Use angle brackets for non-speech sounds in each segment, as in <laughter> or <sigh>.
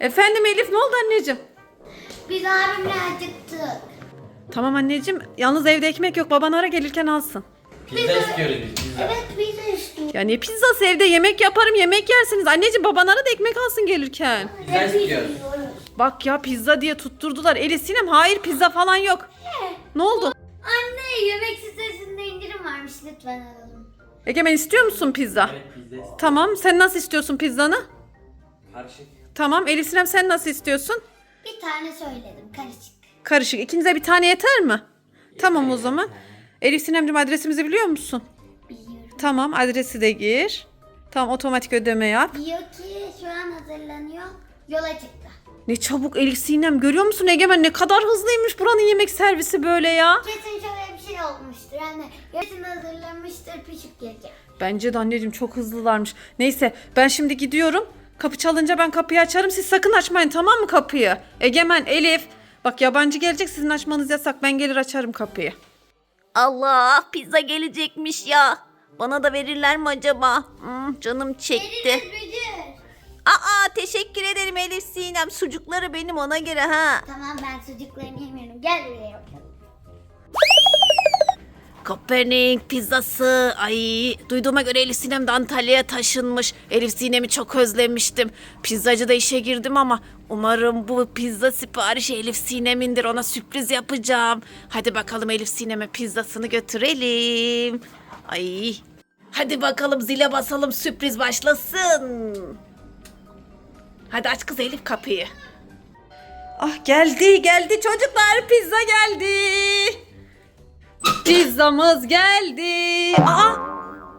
Efendim Elif ne oldu anneciğim? Biz abimle acıktık. Tamam anneciğim. Yalnız evde ekmek yok. Baban ara gelirken alsın. Pizza istiyoruz biz pizza. Evet de istiyoruz. Ya ne pizzası evde yemek yaparım yemek yersiniz. Anneciğim baban ara da ekmek alsın gelirken. Pizza istiyoruz. Bak ya pizza diye tutturdular. Elif Sinem hayır pizza falan yok. Ne oldu? Anne yemek sitesinde indirim varmış lütfen alalım. Egemen istiyor musun pizza? Evet pizza istiyoruz. Tamam sen nasıl istiyorsun pizzanı? Karışık. Tamam Elif Sinem sen nasıl istiyorsun? Bir tane söyledim karışık. Karışık. İkinize bir tane yeter mi? Tamam o zaman. Elif Sinemciğim adresimizi biliyor musun? Biliyorum. Tamam adresi de gir. Tamam otomatik ödeme yap. Diyor ki şu an hazırlanıyor. Yola çıktı. Ne çabuk Elif Sinem görüyor musun Egemen ne kadar hızlıymış buranın yemek servisi böyle ya. Kesin şöyle bir şey olmuştur. Anne kesin hazırlanmıştır pişip gelecek. Bence de anneciğim çok hızlılarmış. Neyse ben şimdi gidiyorum. Kapı çalınca ben kapıyı açarım. Siz sakın açmayın tamam mı kapıyı? Egemen, Elif. Bak yabancı gelecek sizin açmanız yasak. Ben gelir açarım kapıyı. Allah pizza gelecekmiş ya. Bana da verirler mi acaba? Hmm, canım çekti. Aa teşekkür ederim Elif Sinem. Sucukları benim ona göre ha. Tamam ben sucuklarını yemiyorum. Gel buraya bakalım. Kopernik pizzası. Ay duyduğuma göre Elif Sinem de Antalya'ya taşınmış. Elif Sinem'i çok özlemiştim. Pizzacıda işe girdim ama umarım bu pizza siparişi Elif Sinem'indir. Ona sürpriz yapacağım. Hadi bakalım Elif Sinem'e pizzasını götürelim. Ay. Hadi bakalım zile basalım sürpriz başlasın. Hadi aç kız Elif kapıyı. Ah geldi geldi çocuklar pizza geldi. Pizzamız geldi. Aa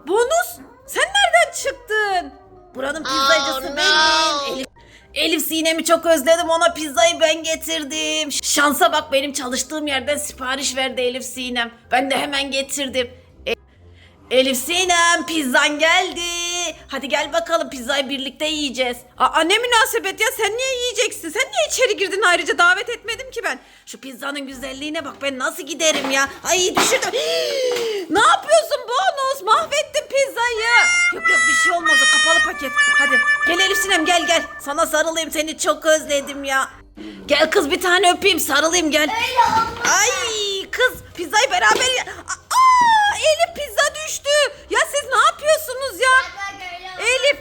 bonus sen nereden çıktın? Buranın pizzacısı benim. Elif, Elif Sinem'i çok özledim ona pizzayı ben getirdim. Şansa bak benim çalıştığım yerden sipariş verdi Elif Sinem. Ben de hemen getirdim. E- Elif Sinem pizzan geldi. Hadi gel bakalım pizzayı birlikte yiyeceğiz. Aa ne münasebet ya sen niye yiyeceksin? Sen niye içeri girdin ayrıca davet etmedim ki ben. Şu pizzanın güzelliğine bak ben nasıl giderim ya. Ay düşürdüm. <gasps> Ne yapıyorsun bonus? Mahvettin pizzayı. Yok yok bir şey olmaz o kapalı paket. Hadi gel Elif Sinem gel gel. Sana sarılayım seni çok özledim ya. Gel kız bir tane öpeyim sarılayım gel. Ay kız pizzayı beraber Aa Elif pizza düştü. Ya siz ne yapıyorsunuz ya? Öyle Elif,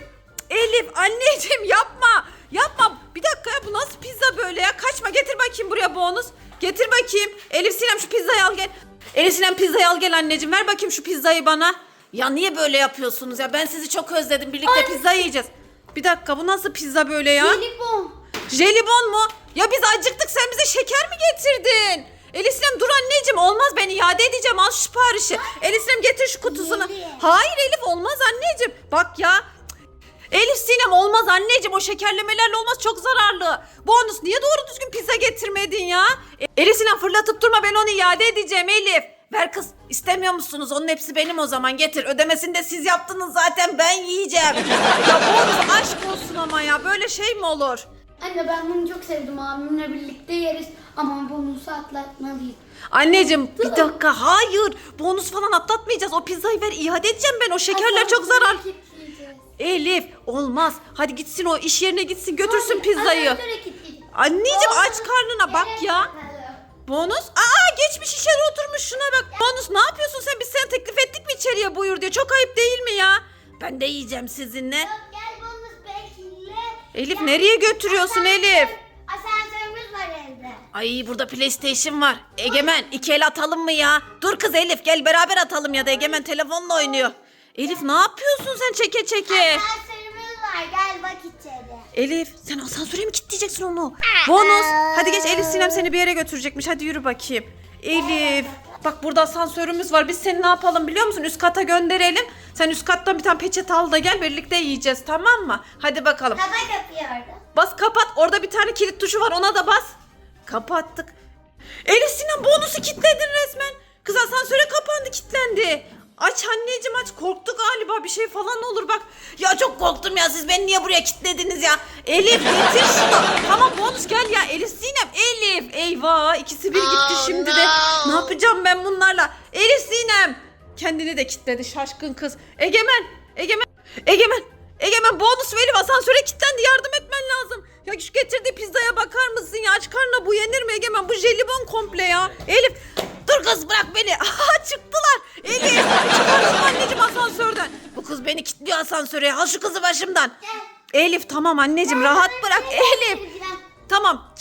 Elif anneciğim yapma. Yapma. Bir dakika ya bu nasıl pizza böyle ya? Kaçma getir bakayım buraya bonus. Getir bakayım. Elif Sinem şu pizzayı al gel. Elif Sinem pizzayı al gel anneciğim. Ver bakayım şu pizzayı bana. Ya niye böyle yapıyorsunuz ya? Ben sizi çok özledim. Birlikte Pizza yiyeceğiz. Bir dakika bu nasıl pizza böyle ya? Jelibon. Jelibon mu? Ya biz acıktık sen bize şeker mi getirdin? Elif Sinem dur anneciğim olmaz ben iade edeceğim al şu siparişi. Elif Sinem getir şu kutusunu. Hayır Elif olmaz anneciğim. Bak ya. Elif Sinem olmaz anneciğim o şekerlemelerle olmaz çok zararlı. Bonus niye doğru düzgün pizza getirmedin ya? Elif Sinem fırlatıp durma ben onu iade edeceğim Elif. Ver kız istemiyor musunuz? Onun hepsi benim o zaman getir. Ödemesini de siz yaptınız zaten ben yiyeceğim. Ya bonus aşk olsun ama ya böyle şey mi olur? Anne ben bunu çok sevdim abimle birlikte yeriz ama bonusu atlatmalıyız. Anneciğim bir dakika hayır bonus falan atlatmayacağız o pizzayı ver iade edeceğim ben o şekerler çok zarar. Kilitleyeceğiz. Elif olmaz hadi gitsin o iş yerine gitsin götürsün Hayır, pizzayı. asansöre kilitleyeceğiz. Anneciğim aç karnına bak Evet, ya. bakalım. Bonus aa geçmiş içeri oturmuş şuna bak. Bonus ne yapıyorsun sen biz sana teklif ettik mi içeriye buyur diye çok ayıp değil mi ya? Ben de yiyeceğim sizinle. Gel bonus bekle. Elif nereye götürüyorsun Elif? Ay burada PlayStation var. Egemen iki el atalım mı ya? Dur kız Elif gel beraber atalım ya da Egemen telefonla oynuyor. Elif ne yapıyorsun sen çeke çeke? Asansörümüz var gel bak içeri. Elif sen asansöre mi kilitleyeceksin onu? Bonus hadi geç Elif Sinem seni bir yere götürecekmiş hadi yürü bakayım. Elif bak burada asansörümüz var biz seni ne yapalım biliyor musun üst kata gönderelim. Sen üst kattan bir tane peçete al da gel birlikte yiyeceğiz tamam mı? Hadi bakalım. Kaba kapıyı orada. Bas kapat orada bir tane kilit tuşu var ona da bas. Kapattık. Elif Sinem bonusu kilitledin resmen. Kız asansöre kapandı kilitlendi. Aç anneciğim aç korktu galiba bir şey falan olur bak. Ya çok korktum ya siz beni niye buraya kilitlediniz ya? Elif getir şunu. Tamam bonus gel ya Elif Sinem. Elif eyvah ikisi bir gitti şimdi de. Ne yapacağım ben bunlarla? Elif Sinem. Kendini de kilitledi şaşkın kız. Egemen. Egemen. Egemen. Egemen bonus verim asansöre kilitlendi yardım etmen lazım. Ya şu getirdiği pizzaya bakar mısın ya? Aç karnına bu yenir mi Egemen? Bu jelibon komple ya. Elif dur kız bırak beni. <laughs> Aha çıktılar. Elif çıkardım anneciğim asansörden. Bu kız beni kilitliyor asansöre. Al şu kızı başımdan. Elif tamam anneciğim rahat bırak. Elif. Tamam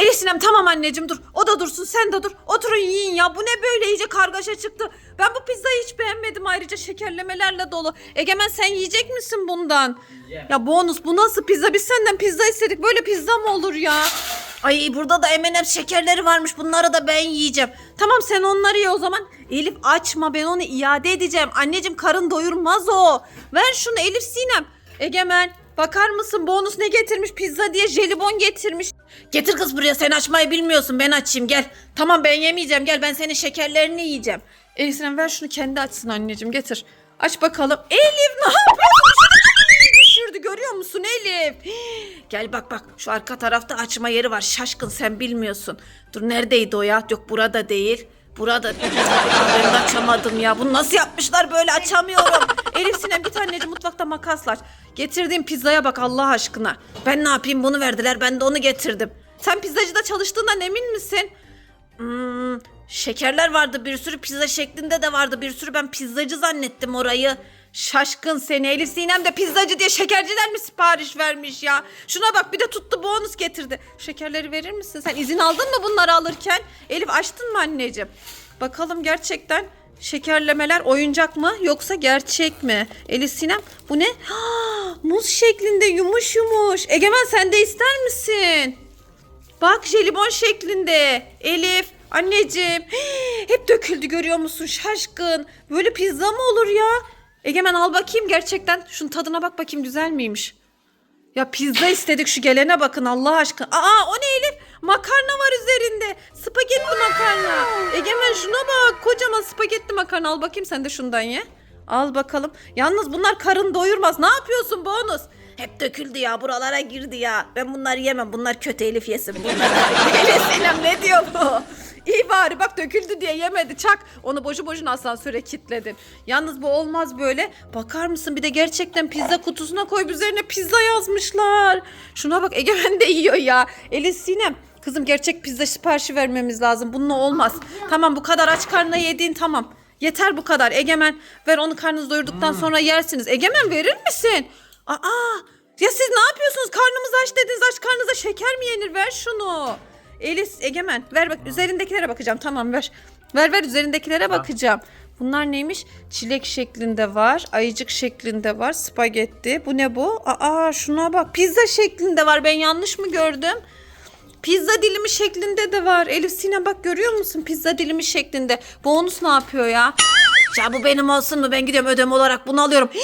Elif Sinem tamam anneciğim dur. O da dursun sen de dur. Oturun yiyin ya. Bu ne böyle iyice kargaşa çıktı. Ben bu pizzayı hiç beğenmedim ayrıca şekerlemelerle dolu. Egemen sen yiyecek misin bundan? Ya bonus bu nasıl pizza? Biz senden pizza istedik. Böyle pizza mı olur ya? Ay burada da M&M şekerleri varmış. Bunları da ben yiyeceğim. Tamam sen onları ye o zaman. Elif açma ben onu iade edeceğim. Anneciğim karın doyurmaz o. Ver şunu Elif Sinem. Egemen bakar mısın bonus ne getirmiş pizza diye jelibon getirmiş. Getir kız buraya sen açmayı bilmiyorsun ben açayım gel. Tamam ben yemeyeceğim gel ben senin şekerlerini yiyeceğim. Elif Sinem ver şunu kendi açsın anneciğim getir. Aç bakalım. Elif ne yapıyorsun? düşürdü görüyor musun Elif? Gel bak bak şu arka tarafta açma yeri var şaşkın sen bilmiyorsun. Dur neredeydi o ya? Yok burada değil. Burada. ben açamadım ya. Bunu nasıl yapmışlar böyle açamıyorum. Elif Sinem git anneciğim mutfakta makasla aç. Getirdiğim pizzaya bak Allah aşkına. Ben ne yapayım bunu verdiler ben de onu getirdim. Sen pizzacıda çalıştığından emin misin? Hmm, şekerler vardı bir sürü pizza şeklinde de vardı bir sürü ben pizzacı zannettim orayı. Şaşkın seni Elif Sinem de pizzacı diye şekerciden mi sipariş vermiş ya? Şuna bak bir de tuttu bonus getirdi. Şekerleri verir misin? Sen izin aldın mı bunları alırken? Elif açtın mı anneciğim? Bakalım gerçekten şekerlemeler oyuncak mı yoksa gerçek mi? Elif Sinem bu ne? Ha, muz şeklinde yumuş yumuş. Egemen sen de ister misin? Bak jelibon şeklinde. Elif, anneciğim. Hep döküldü görüyor musun şaşkın. Böyle pizza mı olur ya? Egemen al bakayım gerçekten. Şunun tadına bak bakayım güzel miymiş? Ya pizza istedik şu gelene bakın Allah aşkına. Aa o ne Elif? Makarna var üzerinde. Spagetti makarna. Egemen şuna bak. Kocaman spagetti makarna. Al bakayım sen de şundan ye. Al bakalım. Yalnız bunlar karın doyurmaz. Ne yapıyorsun bonus? Hep döküldü ya buralara girdi ya. Ben bunları yemem. Bunlar kötü Elif yesin. Elif Sinem ne diyor bu? İyi bari bak döküldü diye yemedi çak. Onu boşu boşuna asansöre kilitledin. Yalnız bu olmaz böyle. Bakar mısın bir de gerçekten pizza kutusuna koy üzerine pizza yazmışlar. Şuna bak Egemen de yiyor ya. Elif Sinem kızım gerçek pizza siparişi vermemiz lazım. Bununla olmaz. Tamam bu kadar aç karnına yediğin tamam. Yeter bu kadar Egemen. Ver onu karnınızı doyurduktan sonra yersiniz. Egemen verir misin? Aa ya siz ne yapıyorsunuz? Karnımız aç dediniz. Aç karnınıza şeker mi yenir? Ver şunu. Elis, Egemen ver bak üzerindekilere bakacağım. Tamam ver. Ver ver üzerindekilere bakacağım. Bunlar neymiş? Çilek şeklinde var. Ayıcık şeklinde var. Spagetti. Bu ne bu? Aa şuna bak. Pizza şeklinde var. Ben yanlış mı gördüm? Pizza dilimi şeklinde de var. Elif Sinem bak görüyor musun? Pizza dilimi şeklinde. Bonus ne yapıyor ya? Ya bu benim olsun mu? Ben gidiyorum ödeme olarak bunu alıyorum. <gasps>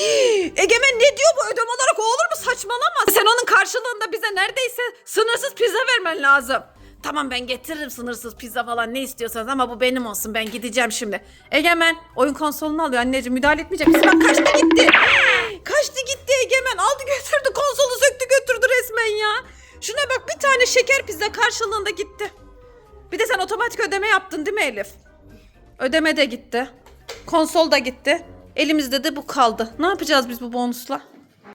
Egemen ne diyor bu ödeme olarak o olur mu? Saçmalama. Sen onun karşılığında bize neredeyse sınırsız pizza vermen lazım. Tamam ben getiririm sınırsız pizza falan ne istiyorsanız ama bu benim olsun. Ben gideceğim şimdi. Egemen oyun konsolunu alıyor anneciğim. Müdahale etmeyecek? Bak kaçtı gitti. <gasps> Kaçtı gitti Egemen. Aldı götürdü konsolu söktü götürdü resmen ya. Şuna bak bir şeker pizza karşılığında gitti. Bir de sen otomatik ödeme yaptın değil mi Elif? Ödeme de gitti. Konsol da gitti. Elimizde de bu kaldı. Ne yapacağız biz bu bonusla?